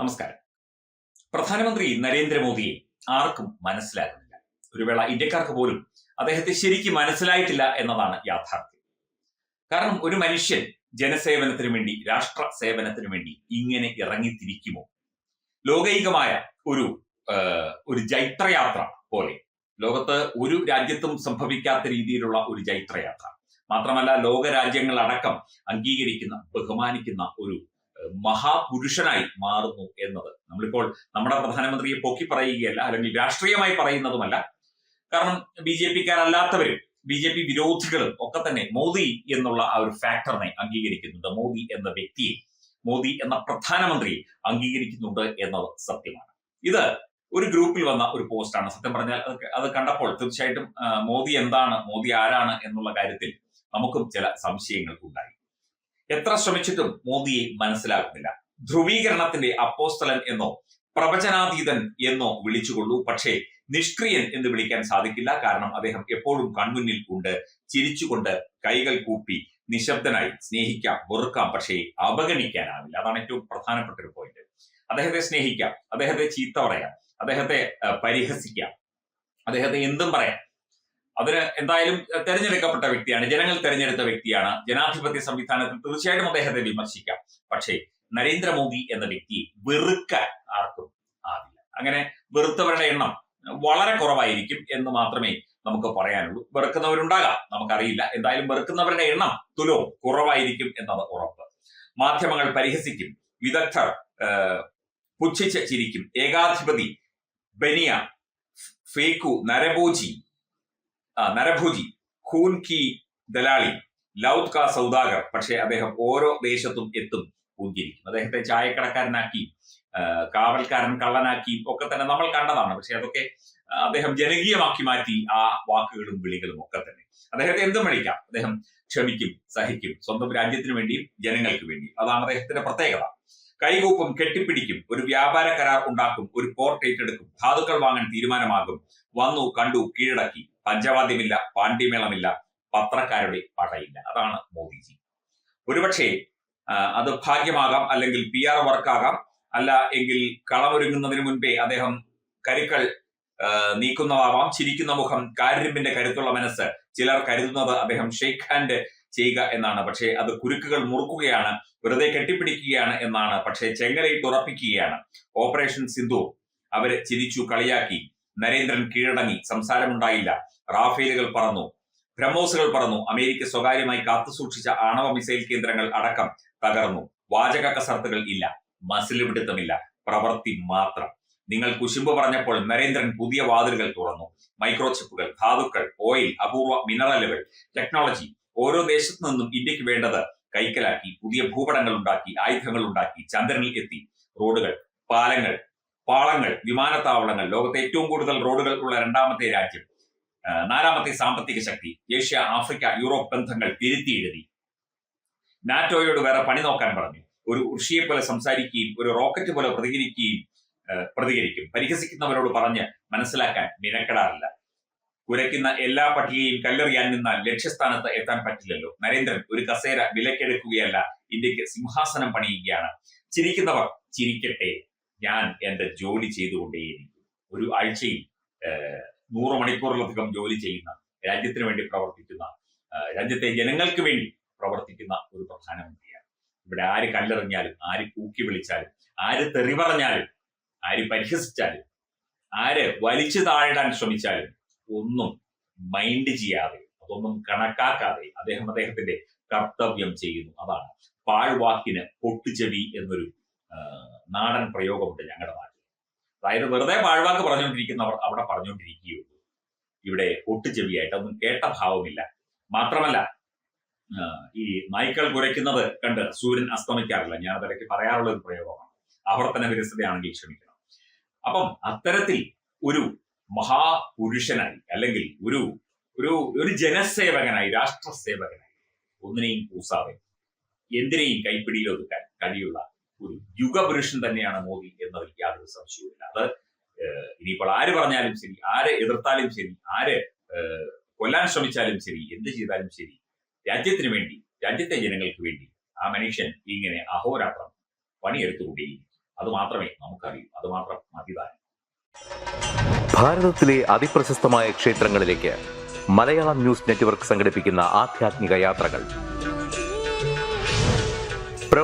നമസ്കാരം. പ്രധാനമന്ത്രി നരേന്ദ്രമോദിയെ ആർക്കും മനസ്സിലാകുന്നില്ല. ഒരു വേള ഇന്ത്യക്കാർക്ക് പോലും അദ്ദേഹത്തെ ശരിക്കും മനസ്സിലായിട്ടില്ല എന്നതാണ് യാഥാർത്ഥ്യം. കാരണം ഒരു മനുഷ്യൻ ജനസേവനത്തിനു വേണ്ടി രാഷ്ട്ര സേവനത്തിനു വേണ്ടി ഇങ്ങനെ ഇറങ്ങിത്തിരിക്കുമോ? ലോകൈകമായ ഒരു ഒരു ജൈത്രയാത്ര പോലെ. ലോകത്ത് ഒരു രാജ്യത്തും സംഭവിക്കാത്ത രീതിയിലുള്ള ഒരു ജൈത്രയാത്ര. മാത്രമല്ല ലോകരാജ്യങ്ങളടക്കം അംഗീകരിക്കുന്ന ബഹുമാനിക്കുന്ന ഒരു മഹാപുരുഷനായി മാറുന്നു എന്നത്. നമ്മളിപ്പോൾ നമ്മുടെ പ്രധാനമന്ത്രിയെ പൊക്കി പറയുകയല്ല അല്ലെങ്കിൽ രാഷ്ട്രീയമായി പറയുന്നതുമല്ല. കാരണം ബി ജെ പിക്കാരല്ലാത്തവരും ബി ജെ പി വിരോധികളും ഒക്കെ തന്നെ മോദി എന്നുള്ള ആ ഒരു ഫാക്ടറിനെ അംഗീകരിക്കുന്നുണ്ട്. മോദി എന്ന വ്യക്തിയെ മോദി എന്ന പ്രധാനമന്ത്രിയെ അംഗീകരിക്കുന്നുണ്ട് എന്നത് സത്യമാണ്. ഇത് ഒരു ഗ്രൂപ്പിൽ വന്ന ഒരു പോസ്റ്റാണ്. സത്യം പറഞ്ഞാൽ അത് കണ്ടപ്പോൾ തീർച്ചയായിട്ടും മോദി എന്താണ് മോദി ആരാണ് എന്നുള്ള കാര്യത്തിൽ നമുക്കും ചില സംശയങ്ങൾ ഉണ്ടായി. എത്ര ശ്രമിച്ചിട്ടും മോദിയെ മനസ്സിലാകുന്നില്ല ധ്രുവീകരണത്തിന്റെ അപ്പോസ്തലൻ എന്നോ പ്രവചനാതീതൻ എന്നോ വിളിച്ചുകൊള്ളൂ. പക്ഷേ നിഷ്ക്രിയൻ എന്ന് വിളിക്കാൻ സാധിക്കില്ല. കാരണം അദ്ദേഹം എപ്പോഴും കൺമുന്നിൽ ഉണ്ട്. ചിരിച്ചുകൊണ്ട് കൈകൾ കൂപ്പി നിശബ്ദനായി സ്നേഹിക്കാം വെറുക്കാം പക്ഷേ അവഗണിക്കാനാവില്ല. അതാണ് ഏറ്റവും പ്രധാനപ്പെട്ട ഒരു പോയിന്റ് അദ്ദേഹത്തെ സ്നേഹിക്കാം അദ്ദേഹത്തെ ചീത്ത പറയാം അദ്ദേഹത്തെ പരിഹസിക്കാം അദ്ദേഹത്തെ എന്തും പറയാം. അതിന് എന്തായാലും തെരഞ്ഞെടുക്കപ്പെട്ട വ്യക്തിയാണ് ജനങ്ങൾ തെരഞ്ഞെടുത്ത വ്യക്തിയാണ്. ജനാധിപത്യ സംവിധാനത്തിൽ തീർച്ചയായിട്ടും അദ്ദേഹത്തെ വിമർശിക്കാം. പക്ഷേ നരേന്ദ്രമോദി എന്ന വ്യക്തി വെറുക്കാൻ ആർക്കും ആവില്ല. അങ്ങനെ വെറുത്തവരുടെ എണ്ണം വളരെ കുറവായിരിക്കും എന്ന് മാത്രമേ നമുക്ക് പറയാനുള്ളൂ. വെറുക്കുന്നവരുണ്ടാകാം നമുക്കറിയില്ല. എന്തായാലും വെറുക്കുന്നവരുടെ എണ്ണം തുലോ കുറവായിരിക്കും എന്നത് ഉറപ്പ്. മാധ്യമങ്ങൾ പരിഹസിക്കും. വിദഗ്ധർ പുച്ഛിച്ച് ചിരിക്കും. ഏകാധിപതി ബനിയ ഫേക്കു നരഭോജി ആ, നരഭോജി ഖൂൻ കി ദലാളി ലൗദ് കാ സൗദാഗർ പക്ഷേ അദ്ദേഹം ഓരോ ദേശത്തും എത്തും പൂഞ്ചിരിക്കും അദ്ദേഹത്തെ ചായക്കടക്കാരനാക്കി കാവൽക്കാരൻ കള്ളനാക്കി ഒക്കെ തന്നെ നമ്മൾ കണ്ടതാണ്. പക്ഷെ അതൊക്കെ അദ്ദേഹം ജനകീയമാക്കി മാറ്റി ആ വാക്കുകളും വിളികളും ഒക്കെ തന്നെ. അദ്ദേഹത്തെ എന്തും വിളിക്കാം. അദ്ദേഹം ക്ഷമിക്കും സഹിക്കും സ്വന്തം രാജ്യത്തിന് വേണ്ടിയും ജനങ്ങൾക്ക് വേണ്ടിയും. അതാണ് അദ്ദേഹത്തിന്റെ പ്രത്യേകത. കൈകൂപ്പും കെട്ടിപ്പിടിക്കും ഒരു വ്യാപാര കരാർ ഉണ്ടാക്കും ഒരു പോർട്ട് ഏറ്റെടുക്കും ധാതുക്കൾ വാങ്ങാൻ തീരുമാനമാകും വന്നു കണ്ടു കീഴടക്കി. പഞ്ചവാദ്യമില്ല പാണ്ഡ്യമേളമില്ല പത്രക്കാരുടെ പടയില്ല. അതാണ് മോദിജി. ഒരുപക്ഷെ അത് ഭാഗ്യമാകാം അല്ലെങ്കിൽ പി ആർ വർക്കാകാം. അല്ല എങ്കിൽ കളമൊരുങ്ങുന്നതിന് മുൻപേ അദ്ദേഹം കരുക്കൾ നീക്കുന്നതാവാം. ചിരിക്കുന്ന മുഖം കാരിമ്പിന്റെ കരുത്തുള്ള മനസ്സ് ചിലർ കരുതുന്നത് അദ്ദേഹം ഷെയ്ഖ് ഹാൻഡ് ചെയ്യുക എന്നാണ്. പക്ഷേ അത് കുരുക്കുകൾ മുറുക്കുകയാണ് വെറുതെ കെട്ടിപ്പിടിക്കുകയാണ് എന്നാണ്. പക്ഷേ ചെങ്ങലയിട്ട് ഉറപ്പിക്കുകയാണ്. ഓപ്പറേഷൻ സിന്ധു അവരെ ചിരിച്ചു കളിയാക്കി. നരേന്ദ്രൻ കീഴടങ്ങി. സംസാരമുണ്ടായില്ല. റാഫേലുകൾ പറന്നു. ബ്രഹ്മോസുകൾ പറന്നു. അമേരിക്ക സ്വകാര്യമായി കാത്തുസൂക്ഷിച്ച ആണവ മിസൈൽ കേന്ദ്രങ്ങൾ അടക്കം തകർന്നു. വാചക കസർത്തുകൾ ഇല്ല. മസിൽ പിടുത്തമില്ല. പ്രവൃത്തി മാത്രം. നിങ്ങൾ കുശുമ്പ് പറഞ്ഞപ്പോൾ നരേന്ദ്രൻ പുതിയ വാതിലുകൾ തുറന്നു. മൈക്രോചിപ്പുകൾ ധാതുക്കൾ ഓയിൽ അപൂർവ മിനറലുകൾ ടെക്നോളജി ഓരോ ദേശത്തു നിന്നും ഇന്ത്യയ്ക്ക് വേണ്ടത് കൈക്കലാക്കി പുതിയ ഭൂപടങ്ങൾ ഉണ്ടാക്കി ആയുധങ്ങൾ ഉണ്ടാക്കി ചന്ദ്രനിൽ എത്തി. റോഡുകൾ പാലങ്ങൾ പാളങ്ങൾ വിമാനത്താവളങ്ങൾ ലോകത്തെ ഏറ്റവും കൂടുതൽ റോഡുകൾ ഉള്ള രണ്ടാമത്തെ രാജ്യം. നാലാമത്തെ സാമ്പത്തിക ശക്തി ഏഷ്യ ആഫ്രിക്ക യൂറോപ്പ് ബന്ധങ്ങൾ തിരുത്തി എഴുതി. നാറ്റോയോട് വേറെ പണി നോക്കാൻ പറഞ്ഞു. ഒരു ഋഷിയെ പോലെ സംസാരിക്കുകയും ഒരു റോക്കറ്റ് പോലെ പ്രതികരിക്കുകയും പ്രതികരിക്കും. പരിഹസിക്കുന്നവരോട് പറഞ്ഞ് മനസ്സിലാക്കാൻ മിനക്കെടാറില്ല. കുരയ്ക്കുന്ന എല്ലാ പട്ടികയും കല്ലെറിയാൻ നിന്നാൽ ലക്ഷ്യസ്ഥാനത്ത് എത്താൻ പറ്റില്ലല്ലോ. നരേന്ദ്രൻ ഒരു കസേര വിലക്കെടുക്കുകയല്ല ഇന്ത്യയ്ക്ക് സിംഹാസനം പണിയുകയാണ്. ചിരിക്കുന്നവർ ചിരിക്കട്ടെ. ഞാൻ എന്റെ ജോലി ചെയ്തുകൊണ്ടേയിരിക്കും. ഒരു ആഴ്ചയിൽ നൂറ് മണിക്കൂറിലധികം ജോലി ചെയ്യുന്ന രാജ്യത്തിന് വേണ്ടി പ്രവർത്തിക്കുന്ന രാജ്യത്തെ ജനങ്ങൾക്ക് വേണ്ടി പ്രവർത്തിക്കുന്ന ഒരു പ്രധാനമന്ത്രിയാണ്. ഇവിടെ ആര് കല്ലെറിഞ്ഞാലും ആര് കൂക്കി വിളിച്ചാലും ആര് തെറി പറഞ്ഞാലും ആര് പരിഹസിച്ചാലും ആര് വലിച്ചു താഴിടാൻ ശ്രമിച്ചാലും ഒന്നും മൈൻഡ് ചെയ്യാതെ അതൊന്നും കണക്കാക്കാതെ അദ്ദേഹം അദ്ദേഹത്തിന്റെ കർത്തവ്യം ചെയ്യുന്നു. അതാണ് പാഴ്വാക്കിന് പൊട്ടുചെവി എന്നൊരു നാടൻ പ്രയോഗമുണ്ട് ഞങ്ങളുടെ നാട്ടിൽ അതായത് വെറുതെ പാഴ്വാക്ക് പറഞ്ഞുകൊണ്ടിരിക്കുന്നവർ അവിടെ പറഞ്ഞുകൊണ്ടിരിക്കുകയുള്ളൂ. ഇവിടെ ഒട്ടുചെവിയായിട്ട് ഒന്നും കേട്ട ഭാവമില്ല. മാത്രമല്ല ഈ നായ്ക്കൾ കുരയ്ക്കുന്നത് കണ്ട് സൂര്യൻ അസ്തമിക്കാറില്ല. ഞാൻ അതിടയ്ക്ക് പറയാറുള്ള ഒരു പ്രയോഗമാണ്. ആവർത്തന വിരസതയാണെങ്കിൽ ക്ഷമിക്കണം. അപ്പം അത്തരത്തിൽ ഒരു മഹാപുരുഷനായി അല്ലെങ്കിൽ ഒരു ഒരു ഒരു ജനസേവകനായി രാഷ്ട്ര സേവകനായി ഒന്നിനെയും കൂസാതെ എന്തിനേയും കൈപ്പിടിയിൽ ഒതുക്കാൻ കഴിയുള്ള ഒരു യുഗപുരുഷൻ തന്നെയാണ് മോദി എന്നതിൽ യാതൊരു സംശയവുമില്ല. അത് ഇനിയിപ്പോൾ ആര് പറഞ്ഞാലും ശരി ആര് എതിർത്താലും ശരി ആര് കൊല്ലാൻ ശ്രമിച്ചാലും ശരി എന്ത് ചെയ്താലും ശരി രാജ്യത്തിന് വേണ്ടി രാജ്യത്തെ ജനങ്ങൾക്ക് വേണ്ടി ആ മനുഷ്യൻ ഇങ്ങനെ അഹോരാത്രം പണിയെടുത്തുകൊണ്ടേയിരിക്കും അത് മാത്രമേ നമുക്കറിയൂ. അത് മാത്രം മതിതാൻ ഭാരതത്തിലെ അതിപ്രശസ്തമായ ക്ഷേത്രങ്ങളിലേക്ക് മലയാളം ന്യൂസ് നെറ്റ്വർക്ക് സംഘടിപ്പിക്കുന്ന ആധ്യാത്മിക യാത്രകൾ.